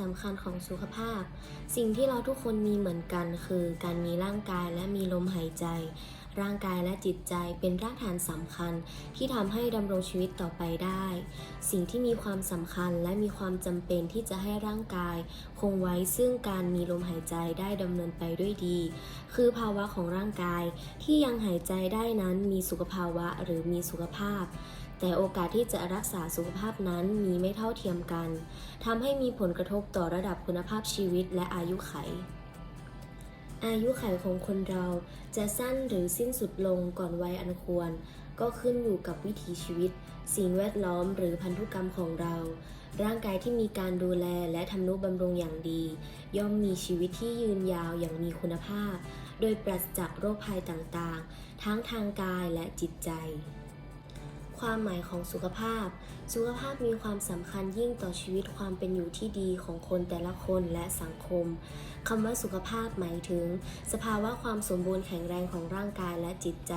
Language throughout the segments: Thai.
สำคัญของสุขภาพ สิ่งที่เราทุกคนมีเหมือนกัน คือการมีร่างกายและมีลมหายใจ ร่างกายและจิตใจเป็นรากฐานสำคัญ ที่ทำให้ดำรงชีวิตต่อไปได้ สิ่งที่มีความสำคัญและมีความจำเป็นที่จะให้ร่างกาย คงไว้ซึ่งการมีลมหายใจได้ดำเนินไปด้วยดี คือภาวะของร่างกายที่ยังหายใจได้นั้นมีสุขภาวะหรือมีสุขภาพ แต่โอกาสที่จะรักษาสุขภาพนั้นมีไม่เท่าเทียมกันทำให้มีผลกระทบต่อระดับคุณภาพชีวิตและอายุไข อายุไขของคนเราจะสั้นหรือสิ้นสุดลงก่อนวัยอันควร ก็ขึ้นอยู่กับวิถีชีวิต สิ่งแวดล้อมหรือพันธุกรรมของเรา ร่างกายที่มีการดูแลและทำนุบำรุงอย่างดี ย่อมมีชีวิตที่ยืนยาวอย่างมีคุณภาพ โดยปราศจากโรคภัยต่างๆ ทั้งทางกายและจิตใจ ความหมายของสุขภาพ สุขภาพมีความสำคัญยิ่งต่อชีวิตความเป็นอยู่ที่ดีของคนแต่ละคนและสังคมคำว่าสุขภาพหมายถึง สภาวะความสมบูรณ์แข็งแรงของร่างกายและจิตใจ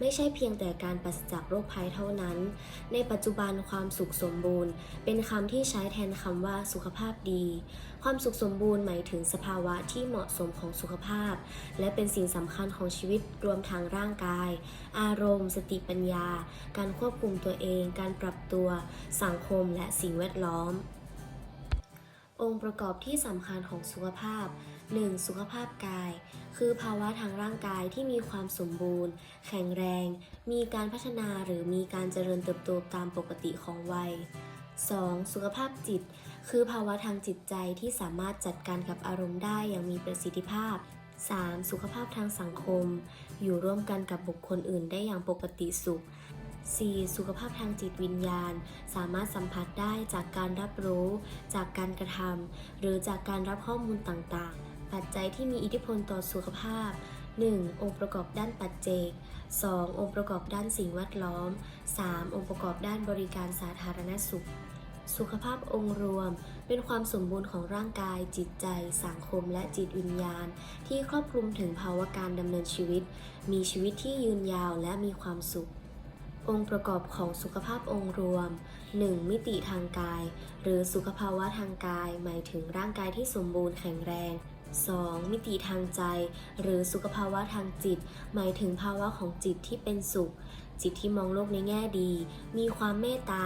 ไม่ใช่เพียงแต่การปราศจากโรคภัยเท่านั้น ในปัจจุบันความสุขสมบูรณ์ เป็นคำที่ใช้แทนคำว่าสุขภาพดี ความสุขสมบูรณ์หมายถึงสภาวะที่เหมาะสมของสุขภาพ และเป็นสิ่งสำคัญของชีวิตรวมทางร่างกาย อารมณ์ สติปัญญา การควบคุมตัวเอง การปรับตัว สังคมและสิ่งแวดล้อม องค์ประกอบที่สำคัญของสุขภาพ 1. สุขภาพกาย คือภาวะทางร่างกายที่มีความสมบูรณ์ แข็งแรง มีการพัฒนาหรือมีการเจริญเติบโตตามปกติของวัย 2. สุขภาพจิต คือภาวะทางจิตใจที่สามารถจัดการกับอารมณ์ได้อย่างมีประสิทธิภาพ 3. สุขภาพทางสังคม อยู่ร่วมกันกับบุคคลอื่นได้อย่างปกติสุข 4. สุขภาพทางจิตวิญญาณ สามารถสัมผัสได้จากการรับรู้ จากการกระทำหรือจากการรับข้อมูลต่างๆ ปัจจัยที่มีอิทธิพลต่อสุขภาพ 1. องค์ประกอบด้านปัจเจก 2. องค์ประกอบด้านสิ่งแวดล้อม 3. องค์ประกอบด้านบริการสาธารณสุข สุขภาพองค์รวม เป็นความสมบูรณ์ของร่างกาย จิตใจ สังคม และจิตวิญญาณ ที่ครอบคลุมถึงภาวะการดำเนินชีวิต มีชีวิตที่ยืนยาวและมีความสุข องค์ประกอบของสุขภาพองค์รวม 1. มิติทางกาย หรือสุขภาวะทางกาย หมายถึงร่างกายที่สมบูรณ์แข็งแรง 2. มิติทางใจ หรือสุขภาวะทางจิต หมายถึงภาวะของจิตที่เป็นสุข จิตที่มองโลกในแง่ดี มีความเมตตา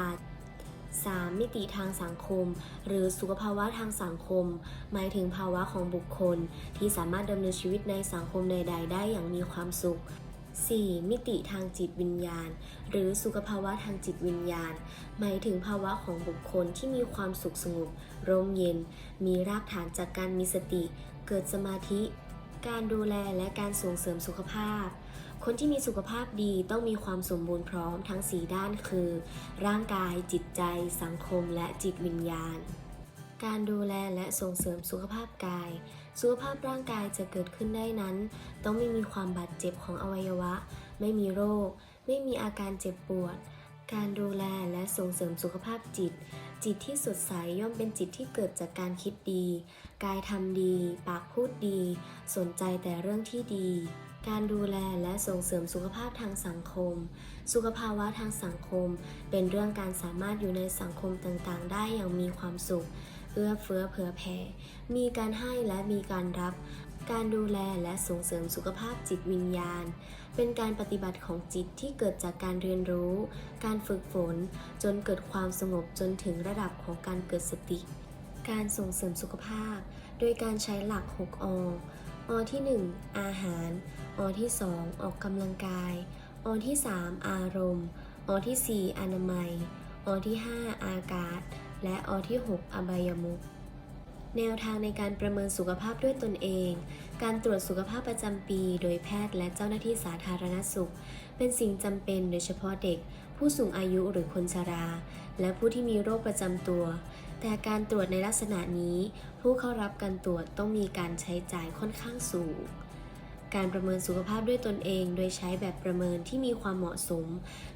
3. มิติทางสังคม หรือสุขภาวะทางสังคม หมายถึงภาวะของบุคคล ที่สามารถดำเนินชีวิตในสังคมใด ๆ ได้อย่างมีความสุข 4. มิติทางจิตวิญญาณ หรือสุขภาวะทางจิตวิญญาณ หมายถึงภาวะของบุคคลที่มีความสุขสงบร่มเย็น มีรากฐานจากการมีสติ เกิดสมาธิ การดูแลและการส่งเสริมสุขภาพ คนที่มีสุขภาพดีต้องมีความสมบูรณ์พร้อมทั้ง 4 ด้านคือ ร่างกาย จิตใจ สังคม และจิตวิญญาณ การดูแลและส่งเสริมสุขภาพกาย สุขภาพร่างกายจะเกิดขึ้นได้นั้น ต้องไม่มีความบาดเจ็บของอวัยวะ ไม่มีโรค ไม่มีอาการเจ็บปวด การดูแลและส่งเสริมสุขภาพจิต จิตที่สดใสย่อมเป็นจิตที่เกิดจากการคิดดี กายทำดี ปากพูดดี สนใจแต่เรื่องที่ดีการดูแลและส่งเสริมสุขภาพทางสังคม สุขภาวะทางสังคม เป็นเรื่องการสามารถอยู่ในสังคมต่างๆ ได้อย่างมีความสุข เอื้อเฟื้อเผื่อแผ่ มีการให้และมีการรับ การดูแลและส่งเสริมสุขภาพจิตวิญญาณ เป็นการปฏิบัติของจิตที่เกิดจากการเรียนรู้ การฝึกฝน จนเกิดความสงบจนถึงระดับของการเกิดสติ การส่งเสริมสุขภาพ โดยการใช้หลัก 6 ออที่ 1 อาหาร อที่ 2 ออกกำลังกาย อที่ 3 อารมณ์ อที่ 4 อนามัย อที่ 5 อากาศ และอที่ 6 อบายมุขแนวทางในการประเมินสุขภาพด้วยตนเอง การตรวจสุขภาพประจำปี โดยแพทย์และเจ้าหน้าที่สาธารณสุข เป็นสิ่งจำเป็นโดยเฉพาะเด็ก ผู้สูงอายุหรือคนชรา และผู้ที่มีโรคประจำตัว แต่การตรวจในลักษณะนี้ ผู้เข้ารับการตรวจต้องมีการใช้จ่ายค่อนข้างสูง การประเมินสุขภาพด้วยตนเอง โดยใช้แบบประเมินที่มีความเหมาะสม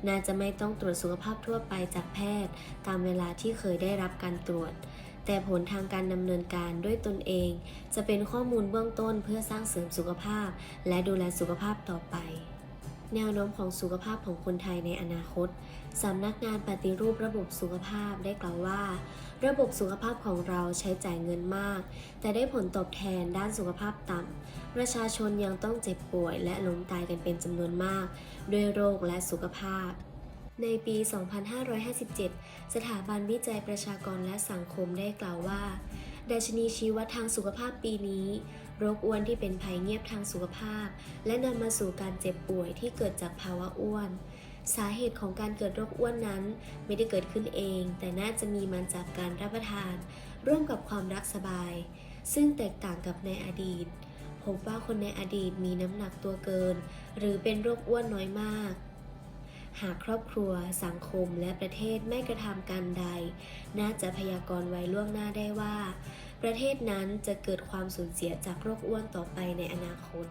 น่าจะไม่ต้องตรวจสุขภาพทั่วไปจากแพทย์ ตามเวลาที่เคยได้รับการตรวจ แต่ผลทางการดำเนินการด้วยตนเอง จะเป็นข้อมูลเบื้องต้นเพื่อสร้างเสริมสุขภาพ และดูแลสุขภาพต่อไป แนวโน้มของสุขภาพของคนไทยในอนาคต สำนักงานปฏิรูประบบสุขภาพได้กล่าวว่า ระบบสุขภาพของเราใช้จ่ายเงินมาก แต่ได้ผลตอบแทนด้านสุขภาพต่ำ ประชาชนยังต้องเจ็บป่วยและล้มตายกันเป็นจำนวนมาก ด้วยโรคและสุขภาพในปี 2557 สถาบันวิจัยประชากรและสังคมได้กล่าวว่า ดัชนีชี้วัดทางสุขภาพปีนี้ โรคอ้วนที่เป็นภัยเงียบทางสุขภาพ และนำมาสู่การเจ็บป่วยที่เกิดจากภาวะอ้วน สาเหตุของการเกิดโรคอ้วนนั้น ไม่ได้เกิดขึ้นเอง แต่น่าจะมีมาจากการรับประทาน ร่วมกับความรักสบาย ซึ่งแตกต่างกับในอดีต พบว่าคนในอดีตมีน้ำหนักตัวเกิน หรือเป็นโรคอ้วนน้อยมากหากครอบครัว สังคมและประเทศไม่กระทำการใด น่าจะพยากรณ์ไว้ล่วงหน้าได้ว่า ประเทศนั้นจะเกิดความสูญเสียจากโรคอ้วนต่อไปในอนาคต